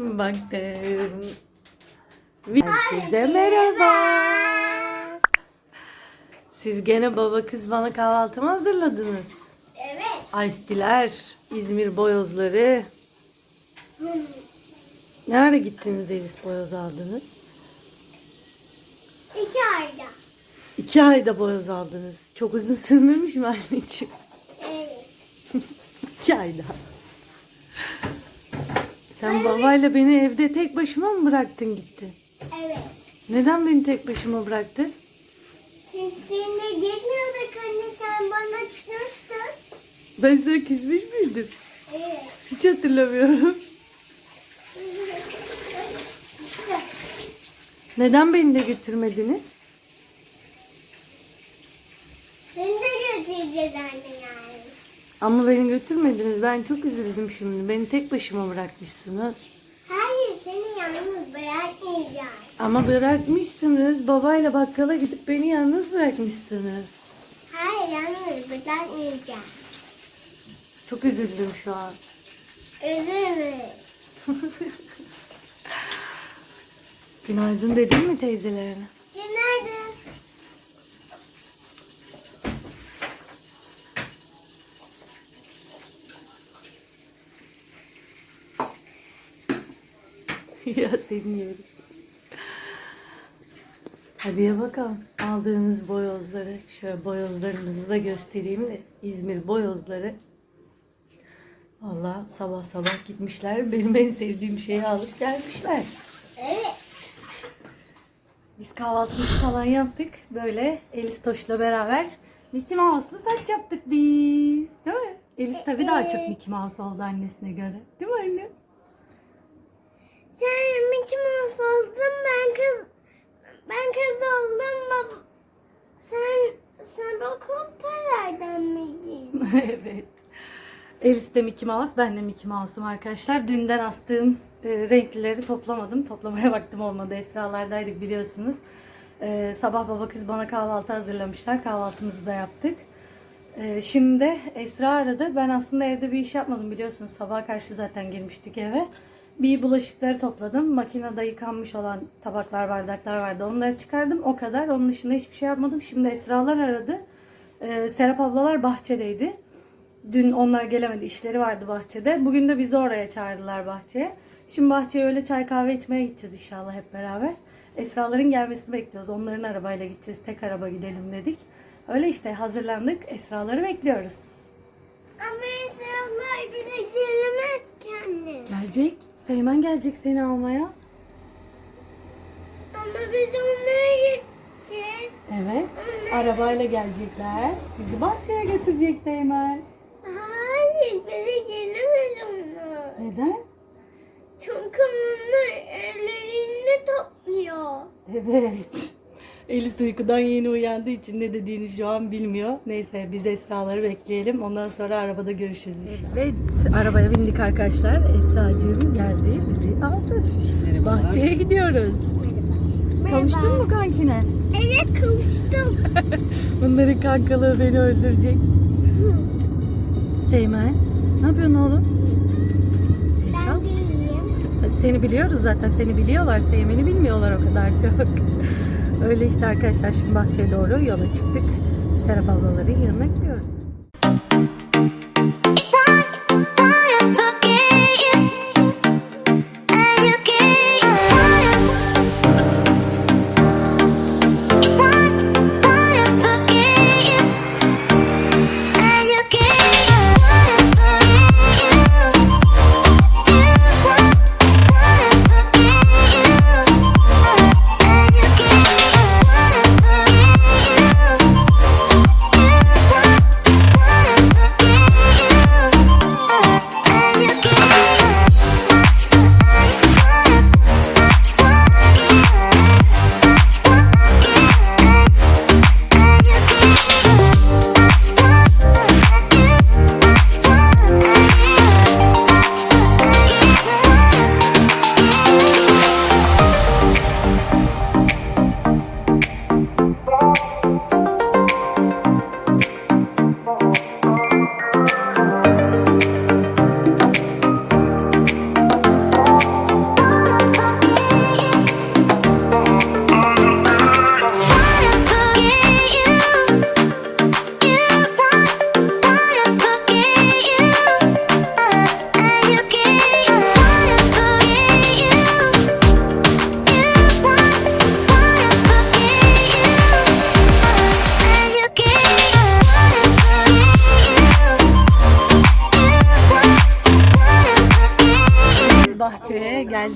baktım. Herkese merhaba. Siz gene baba kız bana kahvaltı mı hazırladınız? Evet. Ice'diler, İzmir boyozları. Nerede gittiniz Elis boyoz aldınız? İki ayda. İki ayda boyoz aldınız. Çok uzun sürmemiş mi anneciğim? Evet. İki ayda. Sen babayla beni evde tek başıma mı bıraktın gittin? Evet. Neden beni tek başıma bıraktın? Çünkü seninle gitmiyorduk anne sen bana küsmüştün. Ben sana küsmüş müydüm? Evet. Hiç hatırlamıyorum. İşte. Neden beni de götürmediniz? Seni de götüreceğiz anne yani. Ama beni götürmediniz. Ben çok üzüldüm şimdi. Beni tek başıma bırakmışsınız. Hayır seni yalnız bırakmayacağım. Ama bırakmışsınız. Babayla bakkala gidip beni yalnız bırakmışsınız. Hayır yalnız bırakmayacağım. Çok üzüldüm şu an. Evet. Günaydın dedin mi teyzelerine? Günaydın. ya seni yerim. Hadi ya bakalım. Aldığınız boyozları, şöyle boyozlarımızı da göstereyim de İzmir boyozları. Allah sabah sabah gitmişler. Benim en sevdiğim şeyi alıp gelmişler. Evet. Biz kahvaltımızı falan yaptık. Böyle Elis Toş'la beraber Mickey Mouse'lu saç yaptık biz. Değil mi? Elis tabii daha çok Mickey Mouse oldu annesine göre. Değil mi anne? Sen Mickey Mouse oldun ben kız ben kız oldum bab sen sen okul paraydan mıydın? evet. Elis de Mickey Mouse, ben de Mickey Mouse'um arkadaşlar. Dünden astığım e, renklileri toplamadım. Toplamaya vaktim olmadı. Esralardaydık biliyorsunuz. E, sabah baba kız bana kahvaltı hazırlamışlar. Kahvaltımızı da yaptık. E, şimdi Esra aradı. Ben aslında evde bir iş yapmadım biliyorsunuz. Sabah karşı zaten girmiştik eve. Bir bulaşıkları topladım. Makinede yıkanmış olan tabaklar, bardaklar vardı. Onları çıkardım. O kadar. Onun dışında hiçbir şey yapmadım. Şimdi Esralar aradı. E, Serap ablalar bahçedeydi. Dün onlar gelemedi. işleri vardı bahçede. Bugün de bizi oraya çağırdılar bahçeye. Şimdi bahçeye öyle çay kahve içmeye gideceğiz inşallah hep beraber. Esraların gelmesini bekliyoruz. Onların arabayla gideceğiz. Tek araba gidelim dedik. Öyle işte hazırlandık. Esraları bekliyoruz. Ama insanlar bize giremez ki anne. Gelecek. Seymen gelecek seni almaya. Ama biz onlara gideceğiz. Evet. Arabayla gelecekler. Bizi bahçeye götürecek Seymen. Hayır bize gelemez onlar. Neden? Çünkü onlar ellerini topluyor. Evet. Elis uykudan yeni uyandığı için ne dediğini şu an bilmiyor. Neyse biz Esra'ları bekleyelim. Ondan sonra arabada görüşürüz inşallah. Evet arabaya bindik arkadaşlar. Esra'cığım geldi bizi aldı. Bahçeye gidiyoruz. Kavuştun mu kankine? Evet kavuştum. Bunların kankalığı beni öldürecek. Seymen. Ne yapıyorsun oğlum? Esra? ben de iyiyim. Seni biliyoruz zaten. Seni biliyorlar. Seymen'i bilmiyorlar o kadar çok. Öyle işte arkadaşlar şimdi bahçeye doğru yola çıktık. Serap ablaların yanına gidiyoruz.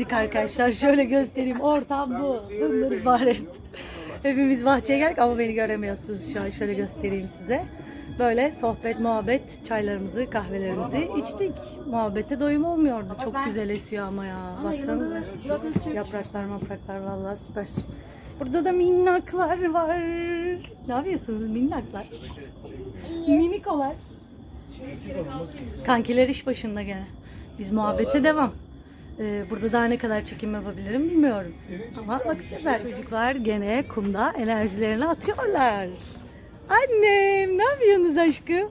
Geldik arkadaşlar. Şöyle göstereyim. Ortam bu. Bundan ibaret. Hepimiz bahçeye geldik ama beni göremiyorsunuz şu an. Şöyle göstereyim size. Böyle sohbet, muhabbet, çaylarımızı, kahvelerimizi içtik. Muhabbete doyum olmuyordu. Çok güzel esiyor ama ya. Baksanıza. Yapraklar mapraklar vallahi süper. Burada da minnaklar var. Ne yapıyorsunuz minnaklar? Minikolar. Kankiler iş başında gene. Biz muhabbete devam. Ee, burada daha ne kadar çekim yapabilirim bilmiyorum. Ama bakacağız. Çocuklar gene kumda enerjilerini atıyorlar. Annem ne yapıyorsunuz aşkım?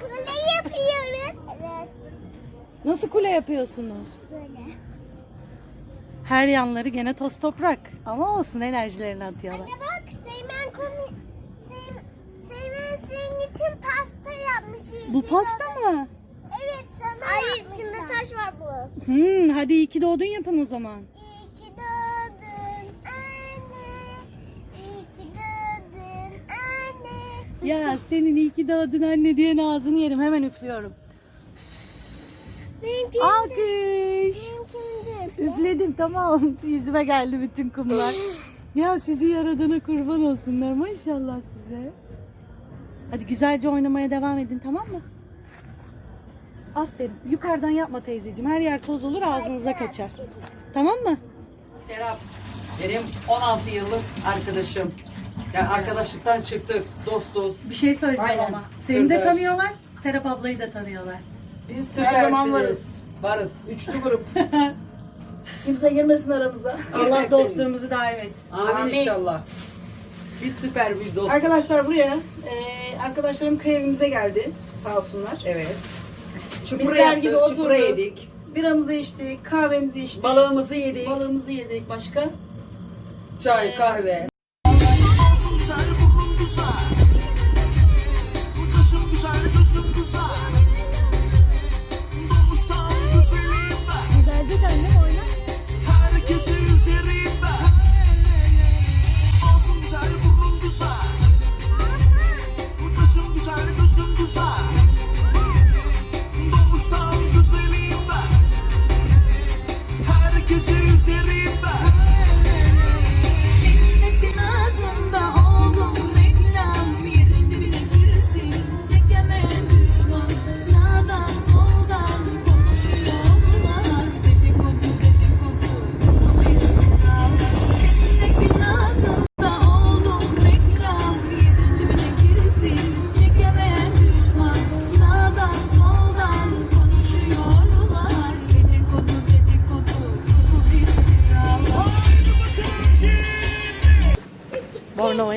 Kule yapıyoruz. Evet. Nasıl kule yapıyorsunuz? Böyle. Her yanları gene toz toprak. Ama olsun enerjilerini atıyorlar. Anne bak Seymen konu Seymen, Seymen senin için pasta yapmış. Bu pasta mı? Evet sana Hayır içinde taş var bu. Hmm, hadi iyi ki doğdun yapın o zaman. İyi ki doğdun anne. İyi ki doğdun anne. Ya senin iyi ki doğdun anne diyen ağzını yerim. Hemen üflüyorum. Benimki Alkış. benimkinde. Üfledim tamam. Yüzüme geldi bütün kumlar. Ya sizi yaradana kurban olsunlar maşallah size. Hadi güzelce oynamaya devam edin tamam mı? Aferin. Yukarıdan yapma teyzeciğim. Her yer toz olur ağzınıza kaçar. Tamam mı? Serap benim 16 yıllık arkadaşım. Yani arkadaşlıktan çıktık, dostuz. Bir şey söyleyeceğim Aynen. ama. Seni de Süper. tanıyorlar. Serap ablayı da tanıyorlar. Biz Her zaman varız. Varız. Üçlü grup. Kimse girmesin aramıza. Allah dostluğumuzu daim etsin. Amin, Amin. inşallah. Biz süper bir dost. Arkadaşlar buraya e, arkadaşlarım köy evimize geldi. Sağ olsunlar. Evet. Çupra Bizler yaptık, gibi çupra oturduk. yedik. Biramızı içtik, kahvemizi içtik. Balığımızı yedik. Balığımızı yedik başka. Çay, kahve. güzelim ben Güzelce annem oyna. Herkese üzerim ben Ağzın güzel burnun güzel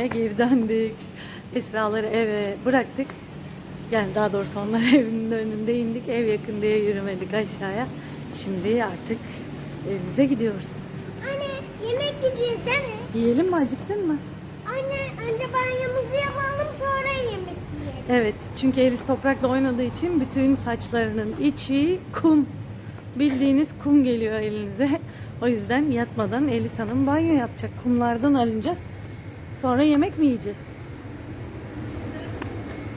Bornova'ya geri döndük. Esraları eve bıraktık. Yani daha doğrusu onlar evinin önünde indik. Ev yakın diye yürümedik aşağıya. Şimdi artık evimize gidiyoruz. Anne yemek yiyeceğiz değil mi? Yiyelim mi? Acıktın mı? Anne önce banyomuzu yapalım sonra yemek yiyelim. Evet. Çünkü Elis toprakla oynadığı için bütün saçlarının içi kum. Bildiğiniz kum geliyor elinize. O yüzden yatmadan Elis Hanım banyo yapacak. Kumlardan alınacağız. Sonra yemek mi yiyeceğiz?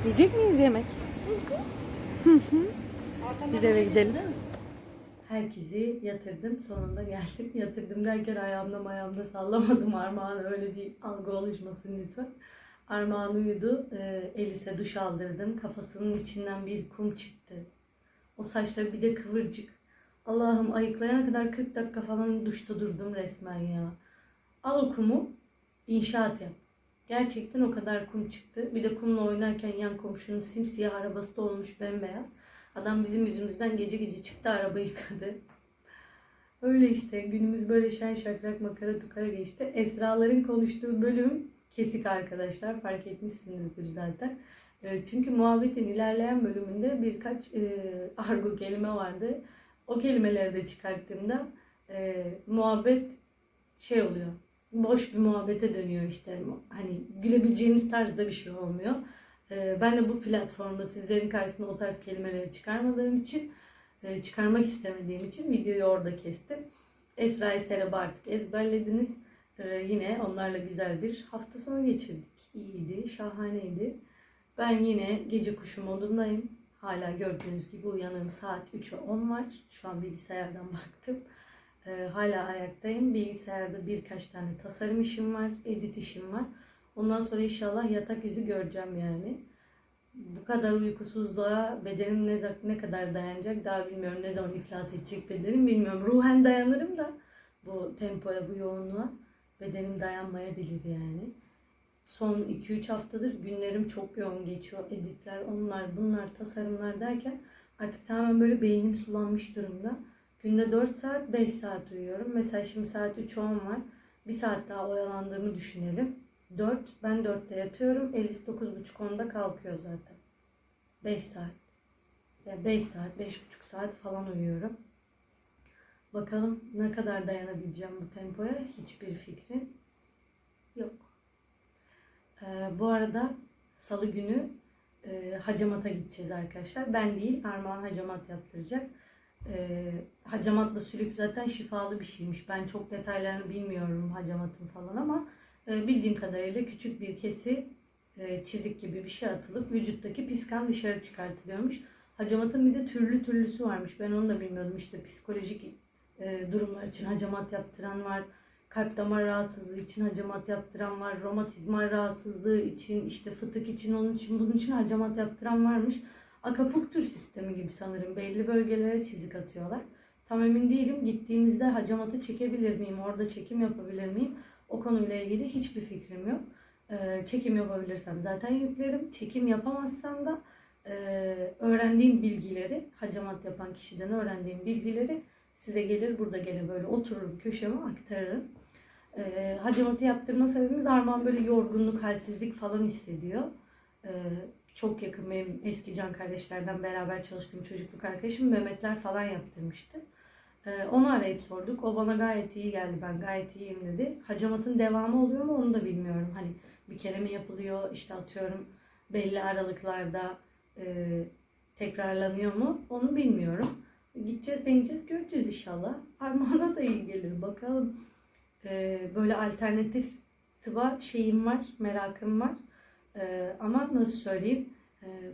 Yiyecek miyiz yemek? Biz eve gidelim. Herkesi yatırdım. Sonunda geldim. Yatırdım derken ayağımda ayağımda sallamadım Armağan'a öyle bir algı oluşmasın lütfen. Armağan uyudu. Ee, Elis'e duş aldırdım. Kafasının içinden bir kum çıktı. O saçları bir de kıvırcık. Allah'ım ayıklayana kadar 40 dakika falan duşta durdum resmen ya. Al o kumu inşaat yap. Gerçekten o kadar kum çıktı. Bir de kumla oynarken yan komşunun simsiyah arabası da olmuş bembeyaz. Adam bizim yüzümüzden gece gece çıktı araba yıkadı. Öyle işte günümüz böyle şen şakrak makara tukara geçti. Esraların konuştuğu bölüm kesik arkadaşlar fark etmişsinizdir zaten. E, Çünkü muhabbetin ilerleyen bölümünde birkaç e, argo kelime vardı. O kelimeleri de çıkarttığımda e, muhabbet şey oluyor. Boş bir muhabbete dönüyor işte. Hani gülebileceğiniz tarzda bir şey olmuyor. E, ben de bu platformda sizlerin karşısına o tarz kelimeleri çıkarmadığım için e, çıkarmak istemediğim için videoyu orada kestim. Esra Serap'ı artık ezberlediniz. E, yine onlarla güzel bir hafta sonu geçirdik. İyiydi, şahaneydi. Ben yine gece kuşu modundayım. Hala gördüğünüz gibi uyanığım saat 3'e 10 var. Şu an bilgisayardan baktım. Ee, hala ayaktayım. Bilgisayarda birkaç tane tasarım işim var, edit işim var. Ondan sonra inşallah yatak yüzü göreceğim yani. Bu kadar uykusuzluğa bedenim ne, ne kadar dayanacak daha bilmiyorum. Ne zaman iflas edecek bedenim bilmiyorum. Ruhen dayanırım da bu tempoya, bu yoğunluğa bedenim dayanmayabilir yani. Son 2-3 haftadır günlerim çok yoğun geçiyor. Editler, onlar, bunlar, tasarımlar derken artık tamamen böyle beynim sulanmış durumda. Günde 4 saat, 5 saat uyuyorum. Mesela şimdi saat 3-10 var. Bir saat daha oyalandığımı düşünelim. 4, ben 4'te yatıyorum. Elis 9.30-10'da kalkıyor zaten. 5 saat. Ya 5 saat, 5,5 saat falan uyuyorum. Bakalım ne kadar dayanabileceğim bu tempoya hiçbir fikrim yok. Ee, bu arada salı günü e, hacamata gideceğiz arkadaşlar. Ben değil Armağan hacamat yaptıracak. Ee, hacamatla sülük zaten şifalı bir şeymiş. Ben çok detaylarını bilmiyorum hacamatın falan ama e, bildiğim kadarıyla küçük bir kesi e, çizik gibi bir şey atılıp vücuttaki pis kan dışarı çıkartılıyormuş. Hacamatın bir de türlü türlüsü varmış. Ben onu da bilmiyordum. İşte psikolojik e, durumlar için hacamat yaptıran var. Kalp damar rahatsızlığı için hacamat yaptıran var. Romatizmal rahatsızlığı için, işte fıtık için, onun için, bunun için hacamat yaptıran varmış. Akapunktur sistemi gibi sanırım. Belli bölgelere çizik atıyorlar. Tam emin değilim. Gittiğimizde hacamatı çekebilir miyim? Orada çekim yapabilir miyim? O konuyla ilgili hiçbir fikrim yok. Ee, çekim yapabilirsem zaten yüklerim. Çekim yapamazsam da e, öğrendiğim bilgileri, hacamat yapan kişiden öğrendiğim bilgileri size gelir burada gene böyle otururum köşeme aktarırım. Ee, hacamatı yaptırma sebebimiz Armağan böyle yorgunluk, halsizlik falan hissediyor. Ee, çok yakın benim eski can kardeşlerden beraber çalıştığım çocukluk arkadaşım Mehmetler falan yaptırmıştı. Ee, onu arayıp sorduk. O bana gayet iyi geldi. Ben gayet iyiyim dedi. Hacamatın devamı oluyor mu onu da bilmiyorum. Hani bir kere mi yapılıyor işte atıyorum belli aralıklarda e, tekrarlanıyor mu onu bilmiyorum. Gideceğiz deneyeceğiz göreceğiz inşallah. Armağan'a da iyi gelir bakalım. Ee, böyle alternatif tıba şeyim var, merakım var. Ee, ama nasıl söyleyeyim, ee,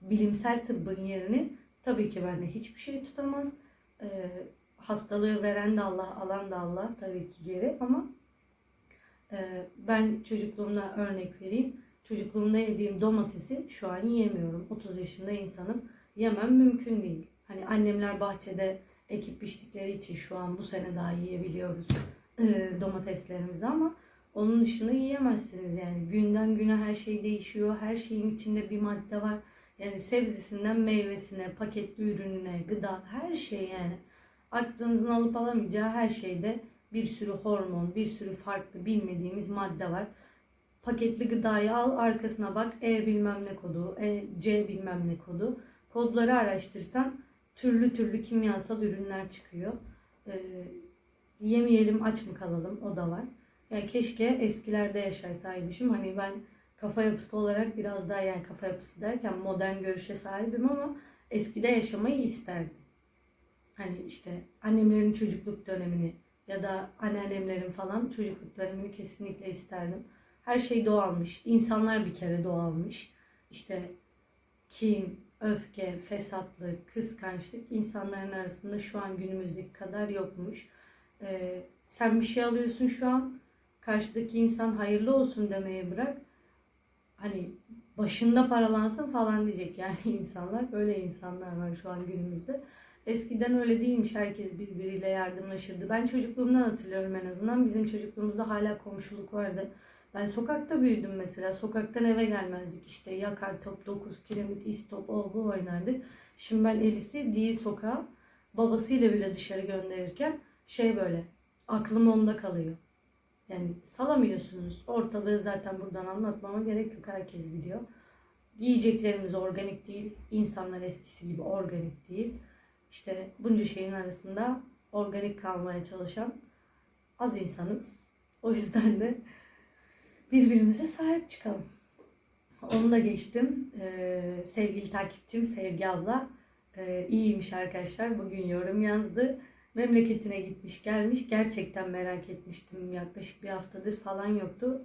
bilimsel tıbbın yerini tabii ki bende hiçbir şey tutamaz. Ee, hastalığı veren de Allah, alan da Allah tabii ki geri ama e, ben çocukluğumda örnek vereyim. Çocukluğumda yediğim domatesi şu an yiyemiyorum. 30 yaşında insanım. Yemem mümkün değil. Hani annemler bahçede ekip biçtikleri için şu an bu sene daha yiyebiliyoruz e, domateslerimizi ama onun dışında yiyemezsiniz yani. Günden güne her şey değişiyor. Her şeyin içinde bir madde var. Yani sebzesinden meyvesine, paketli ürününe, gıda her şey yani. Aklınızın alıp alamayacağı her şeyde bir sürü hormon, bir sürü farklı bilmediğimiz madde var. Paketli gıdayı al arkasına bak E bilmem ne kodu, E, C bilmem ne kodu. Kodları araştırsan türlü türlü kimyasal ürünler çıkıyor. Ee, yemeyelim aç mı kalalım o da var. Yani keşke eskilerde yaşaysaymışım. Hani ben kafa yapısı olarak biraz daha yani kafa yapısı derken modern görüşe sahibim ama eskide yaşamayı isterdim. Hani işte annemlerin çocukluk dönemini ya da anneannemlerin falan çocukluk dönemini kesinlikle isterdim. Her şey doğalmış. İnsanlar bir kere doğalmış. İşte kin, öfke, fesatlık, kıskançlık insanların arasında şu an günümüzdeki kadar yokmuş. Ee, sen bir şey alıyorsun şu an, karşıdaki insan hayırlı olsun demeye bırak. Hani başında paralansın falan diyecek yani insanlar. Böyle insanlar var şu an günümüzde. Eskiden öyle değilmiş. Herkes birbiriyle yardımlaşırdı. Ben çocukluğumdan hatırlıyorum en azından. Bizim çocukluğumuzda hala komşuluk vardı. Ben sokakta büyüdüm mesela. Sokaktan eve gelmezdik işte. Yakar top, 9 kiremit, istop, o bu oynardık. Şimdi ben Elis'i değil sokağa babasıyla bile dışarı gönderirken şey böyle aklım onda kalıyor. Yani salamıyorsunuz. Ortalığı zaten buradan anlatmama gerek yok. Herkes biliyor. Yiyeceklerimiz organik değil. İnsanlar eskisi gibi organik değil. İşte bunca şeyin arasında organik kalmaya çalışan az insanız. O yüzden de birbirimize sahip çıkalım. Onu da geçtim. Ee, sevgili takipçim Sevgi abla e, iyiymiş arkadaşlar. Bugün yorum yazdı. Memleketine gitmiş gelmiş. Gerçekten merak etmiştim. Yaklaşık bir haftadır falan yoktu.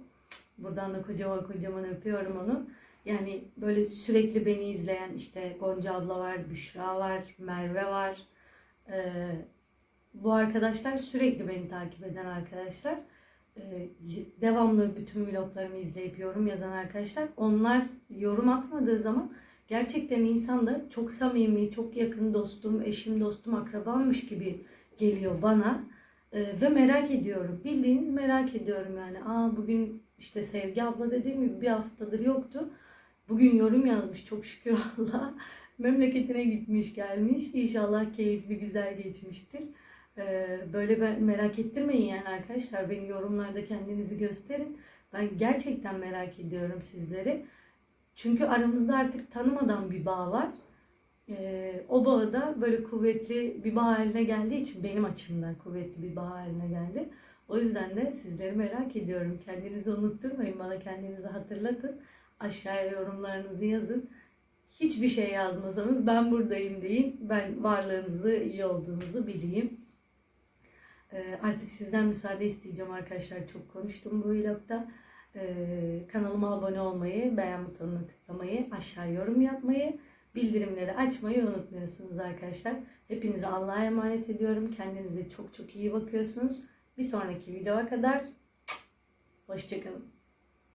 Buradan da kocaman kocaman öpüyorum onu. Yani böyle sürekli beni izleyen işte Gonca abla var, Büşra var, Merve var. Ee, bu arkadaşlar sürekli beni takip eden arkadaşlar. Ee, devamlı bütün vloglarımı izleyip yorum yazan arkadaşlar. Onlar yorum atmadığı zaman gerçekten insan da çok samimi, çok yakın dostum, eşim, dostum, akrabammış gibi geliyor bana. Ee, ve merak ediyorum. Bildiğiniz merak ediyorum yani. Aa bugün işte Sevgi abla dediğim gibi bir haftadır yoktu. Bugün yorum yazmış çok şükür Allah. Memleketine gitmiş gelmiş. İnşallah keyifli güzel geçmiştir. Ee, böyle ben merak ettirmeyin yani arkadaşlar. Beni yorumlarda kendinizi gösterin. Ben gerçekten merak ediyorum sizleri. Çünkü aramızda artık tanımadan bir bağ var. Ee, o bağı da böyle kuvvetli bir bağ haline geldiği için benim açımdan kuvvetli bir bağ haline geldi. O yüzden de sizleri merak ediyorum. Kendinizi unutturmayın. Bana kendinizi hatırlatın. Aşağıya yorumlarınızı yazın. Hiçbir şey yazmasanız ben buradayım deyin. Ben varlığınızı, iyi olduğunuzu bileyim. Ee, artık sizden müsaade isteyeceğim arkadaşlar. Çok konuştum bu vlogda. Ee, kanalıma abone olmayı, beğen butonuna tıklamayı, aşağı yorum yapmayı, bildirimleri açmayı unutmuyorsunuz arkadaşlar. Hepinize Allah'a emanet ediyorum. Kendinize çok çok iyi bakıyorsunuz. Bir sonraki videoya kadar hoşçakalın.